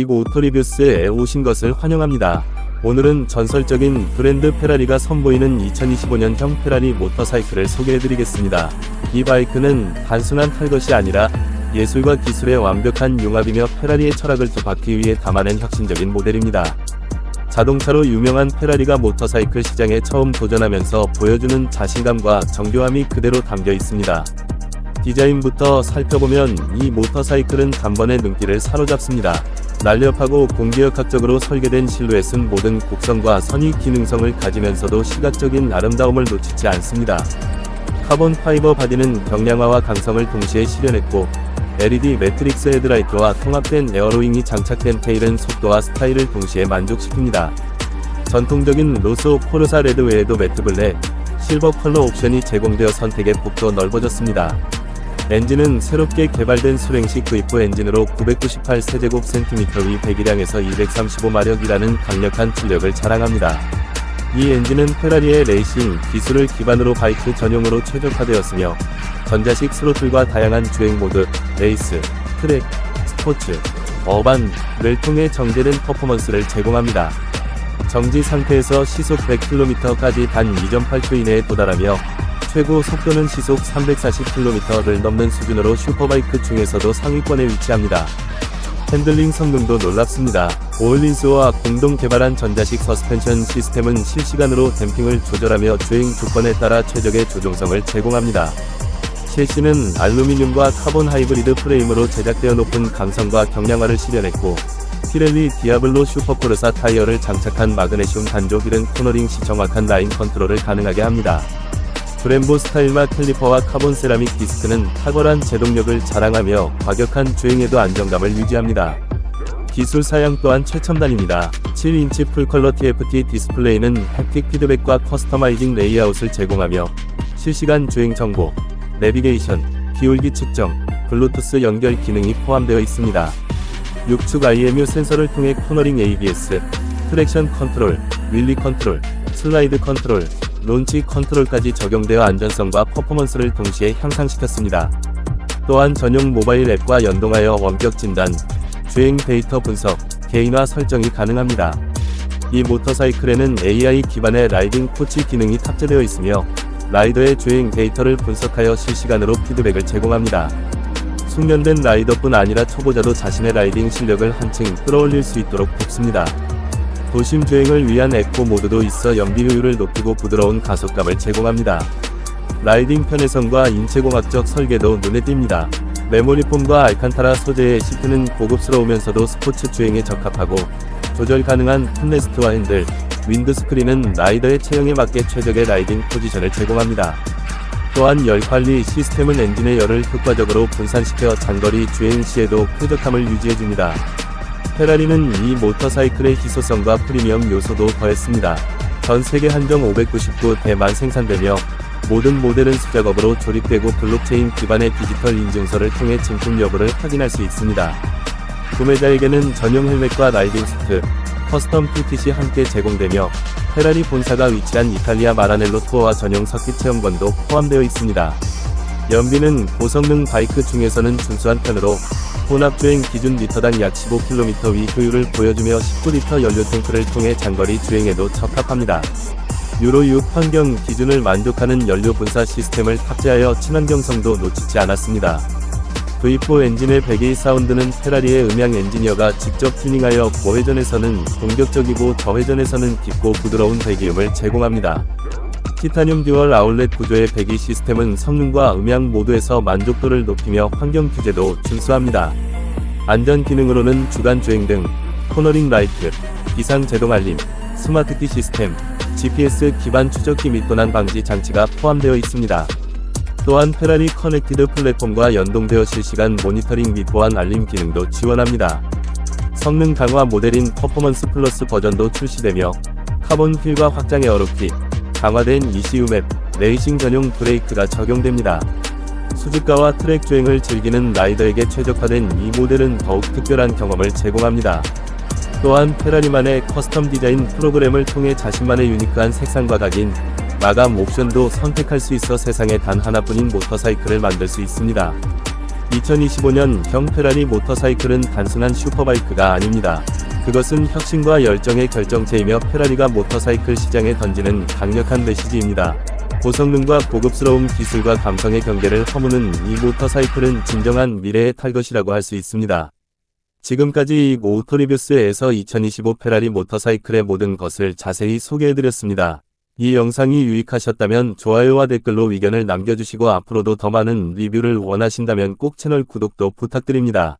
빅 오토리뷰스에 오신 것을 환영합니다. 오늘은 전설적인 브랜드 페라리가 선보이는 2025년형 페라리 모터사이클을 소개해드리겠습니다. 이 바이크는 단순한 탈 것이 아니라 예술과 기술의 완벽한 융합이며 페라리의 철학을 두 바퀴 위에 담아낸 혁신적인 모델입니다. 자동차로 유명한 페라리가 모터사이클 시장에 처음 도전하면서 보여주는 자신감과 정교함이 그대로 담겨 있습니다. 디자인부터 살펴보면 이 모터사이클은 단번에 눈길을 사로잡습니다. 날렵하고 공기역학적으로 설계된 실루엣은 모든 곡선과 선의 기능성을 가지면서도 시각적인 아름다움을 놓치지 않습니다. 카본 파이버 바디는 경량화와 강성을 동시에 실현했고 LED 매트릭스 헤드라이트와 통합된 에어로잉이 장착된 테일은 속도와 스타일을 동시에 만족시킵니다. 전통적인 로소 포르사 레드 외에도 매트 블랙, 실버 컬러 옵션이 제공되어 선택의 폭도 넓어졌습니다. 엔진은 새롭게 개발된 수랭식 V4 엔진으로 998세제곱 센티미터 위 배기량에서 235마력이라는 강력한 출력을 자랑합니다. 이 엔진은 페라리의 레이싱 기술을 기반으로 바이크 전용으로 최적화되었으며 전자식 스로틀과 다양한 주행 모드, 레이스, 트랙, 스포츠, 어반을 통해 정제된 퍼포먼스를 제공합니다. 정지 상태에서 시속 100km까지 단 2.8초 이내에 도달하며 최고 속도는 시속 340km를 넘는 수준으로 슈퍼바이크 중에서도 상위권에 위치합니다. 핸들링 성능도 놀랍습니다. 오일린스와 공동 개발한 전자식 서스펜션 시스템은 실시간으로 댐핑을 조절하며 주행 조건에 따라 최적의 조종성을 제공합니다. 셰시는 알루미늄과 카본 하이브리드 프레임으로 제작되어 높은 강성과 경량화를 실현했고, 피렐리 디아블로 슈퍼포르사 타이어를 장착한 마그네슘 단조 휠은 코너링 시 정확한 라인 컨트롤을 가능하게 합니다. 브렘보 스타일마 캘리퍼와 카본 세라믹 디스크는 탁월한 제동력을 자랑하며 과격한 주행에도 안정감을 유지합니다. 기술 사양 또한 최첨단입니다. 7인치 풀컬러 TFT 디스플레이는 햅틱 피드백과 커스터마이징 레이아웃을 제공하며 실시간 주행 정보, 내비게이션, 기울기 측정, 블루투스 연결 기능이 포함되어 있습니다. 6축 IMU 센서를 통해 코너링 ABS, 트랙션 컨트롤, 윌리 컨트롤, 슬라이드 컨트롤, 론치 컨트롤까지 적용되어 안전성과 퍼포먼스를 동시에 향상시켰습니다. 또한 전용 모바일 앱과 연동하여 원격 진단, 주행 데이터 분석, 개인화 설정이 가능합니다. 이 모터사이클에는 AI 기반의 라이딩 코치 기능이 탑재되어 있으며 라이더의 주행 데이터를 분석하여 실시간으로 피드백을 제공합니다. 숙련된 라이더뿐 아니라 초보자도 자신의 라이딩 실력을 한층 끌어올릴 수 있도록 돕습니다. 도심 주행을 위한 에코 모드도 있어 연비 효율을 높이고 부드러운 가속감을 제공합니다. 라이딩 편의성과 인체공학적 설계도 눈에 띕니다. 메모리폼과 알칸타라 소재의 시트는 고급스러우면서도 스포츠 주행에 적합하고 조절 가능한 풋레스트와 핸들, 윈드스크린은 라이더의 체형에 맞게 최적의 라이딩 포지션을 제공합니다. 또한 열 관리 시스템은 엔진의 열을 효과적으로 분산시켜 장거리 주행 시에도 쾌적함을 유지해줍니다. 페라리는 이 모터사이클의 희소성과 프리미엄 요소도 더했습니다. 전 세계 한정 599대만 생산되며 모든 모델은 수작업으로 조립되고 블록체인 기반의 디지털 인증서를 통해 진품 여부를 확인할 수 있습니다. 구매자에게는 전용 헬멧과 라이딩 수트, 커스텀 PTC 함께 제공되며 페라리 본사가 위치한 이탈리아 마라넬로 투어와 전용 서킷 체험관도 포함되어 있습니다. 연비는 고성능 바이크 중에서는 준수한 편으로 혼합주행 기준 리터당 약 15km 위 효율을 보여주며 19리터 연료 탱크를 통해 장거리 주행에도 적합합니다. 유로 6 환경 기준을 만족하는 연료 분사 시스템을 탑재하여 친환경성도 놓치지 않았습니다. V4 엔진의 배기 사운드는 페라리의 음향 엔지니어가 직접 튜닝하여 고회전에서는 공격적이고 저회전에서는 깊고 부드러운 배기음을 제공합니다. 티타늄 듀얼 아울렛 구조의 배기 시스템은 성능과 음향 모두에서 만족도를 높이며 환경 규제도 준수합니다. 안전 기능으로는 주간 주행 등 코너링 라이트, 비상 제동 알림, 스마트키 시스템, GPS 기반 추적기 및 도난 방지 장치가 포함되어 있습니다. 또한 페라리 커넥티드 플랫폼과 연동되어 실시간 모니터링 및 보안 알림 기능도 지원합니다. 성능 강화 모델인 퍼포먼스 플러스 버전도 출시되며 카본 휠과 확장 에어로킷, 강화된 ECU 맵, 레이싱 전용 브레이크가 적용됩니다. 수직가와 트랙 주행을 즐기는 라이더에게 최적화된 이 모델은 더욱 특별한 경험을 제공합니다. 또한 페라리만의 커스텀 디자인 프로그램을 통해 자신만의 유니크한 색상과 각인, 마감 옵션도 선택할 수 있어 세상에 단 하나뿐인 모터사이클을 만들 수 있습니다. 2025년 경 페라리 모터사이클은 단순한 슈퍼바이크가 아닙니다. 그것은 혁신과 열정의 결정체이며 페라리가 모터사이클 시장에 던지는 강력한 메시지입니다. 고성능과 고급스러운 기술과 감성의 경계를 허무는 이 모터사이클은 진정한 미래의 탈 것이라고 할 수 있습니다. 지금까지 오토리뷰스에서 2025 페라리 모터사이클의 모든 것을 자세히 소개해드렸습니다. 이 영상이 유익하셨다면 좋아요와 댓글로 의견을 남겨주시고 앞으로도 더 많은 리뷰를 원하신다면 꼭 채널 구독도 부탁드립니다.